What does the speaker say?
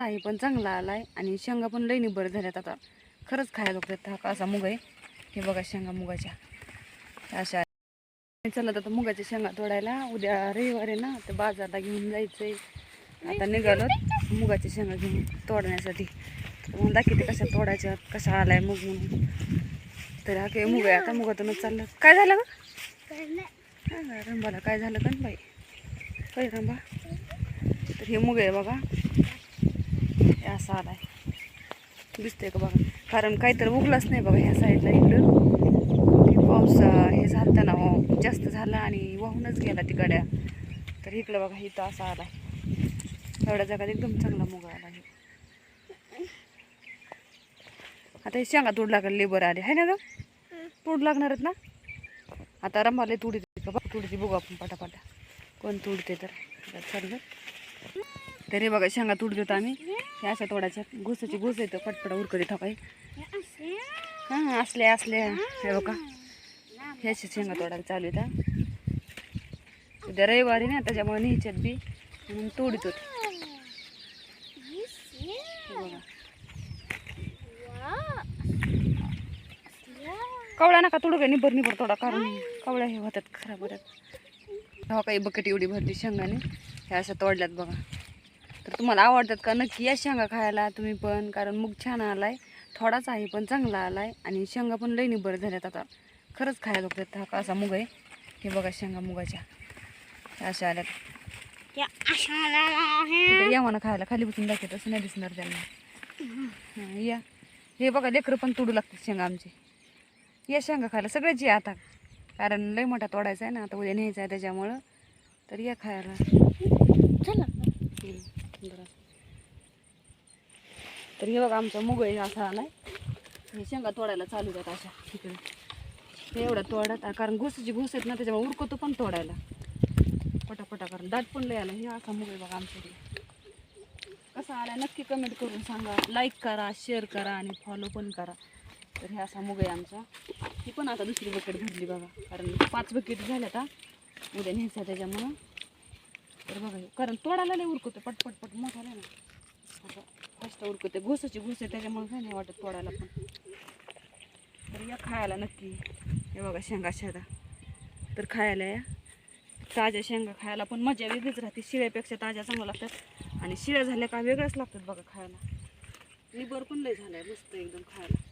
आहे पण चांगला आलाय आणि शेंगा पण लई निबर झाल्यात आता खरंच खायला लागतात हा असा मुग आहे हे बघा शेंगा मुगाच्या अशा चला आता मुगाच्या शेंगा तोडायला उद्या रविवार आहे ना तर बाजारला घेऊन जायचंय आता निघालो मुगाच्या शेंगा घेऊन तोडण्यासाठी तर मग दाखवते कशा तोडायच्या कशा आलाय मुग म्हणून तर हा काही मुग आहे आता मुगातूनच चाललं काय झालं गं रंबाला काय झालं का बाई काय रंबा तर हे मुग आहे बघा हे असं आहे दिसतंय का बघा. कारण काहीतरी उगलाच नाही बघा ह्या साईडला इकडं. पाऊस हे हो, झालं ना जास्त झाला आणि वाहूनच गेला ती गड्या. तर इकडं बघा इथं असा आहे एवढ्या जगात एकदम चांगला मुगा आला आहे आता हे शेंगा तोड लागला लेबर आले. आहे ना ग? तोड लागणार आहेत ना? आता रंभाले तुडीत का बघ? तुडीची बघू आपण पटापटा. कोण तुडते तर? आता चाललं तरी बघा शेंगा तुड देतो आम्ही. हे अशा तोडायच्या. घुसाची घुस येतो पटपटा उरकडी ठोकाय हां असल्या असल्या. हे बघा. ह्याची शेंगा तोडायला चालू आहेत उद्या रविवारी ना त्याच्यामुळे न्यायच्यात बी. म्हणून तोडीत होत बघा. कवळा नका तोडू काय निबर निबर तोडा कारण कवळ्या हे होतात खराब होतात. हो काही बकेट एवढी भरली शेंगाने. ह्या अशा तोडल्यात बघा. तर तुम्हाला आवडतात का? नक्की या शेंगा खायला तुम्ही पण कारण मूग छान आलाय थोडाच आहे पण चांगला आलाय आणि शेंगा पण लई निबर झाल्यात आता. खरंच खायला लागतात हा असा मुग आहे? हे बघा शेंगा मुगाच्या. अशा आल्यात. या म्हणा खायला. खाली बसून दाखवत असं नाही दिसणार त्यांना. हां, या. हे बघा लेकरं पण तुडू लागतात शेंगा आमचे. या शेंगा खायला सगळ्याच या आता. कारण लई मोठा तोडायचा आहे ना आता उद्या न्यायचा आहे त्याच्यामुळं. तर या खायला. चला. बरं. तर हे बघा आमचा मुग आहे असा नाही हे शेंगा तोडायला चालू आहेत अशा तिकडे ते एवढा तोडत कारण घुसाची घुस आहेत ना त्याच्यामुळे उरकतो पण तोडायला. पटापटा कारण दाट पण लय आला. हे असा मुग आहे बघा आमच्याकडे कसा आला नक्की कमेंट करून सांगा. लाईक करा शेअर करा आणि फॉलो पण करा. तर हे असा मुग आहे आमचा. ही पण आता दुसरी बकेट भरली बघा. कारण पाच बकेट झाल्या आता उद्या न्यायचा त्याच्यामुळं. तर बघा कारण तोडायला नाही उरकतो. पटपट पट मोठा ना. आता फास्ट उरकते घुसाची घुस आहे त्याच्यामुळे काय नाही वाटत तोडायला पण. तर या खायला नक्की. हे बघा शेंगा शेदा तर खायला या. ताज्या शेंगा खायला पण मजा वेगळीच राहते. शिळ्यापेक्षा ताज्या चांगल्या लागतात. आणि शिळ्या झाल्या का वेगळ्याच लागतात बघा खायला. लिबर पण लय झालाय मस्त एकदम खायला.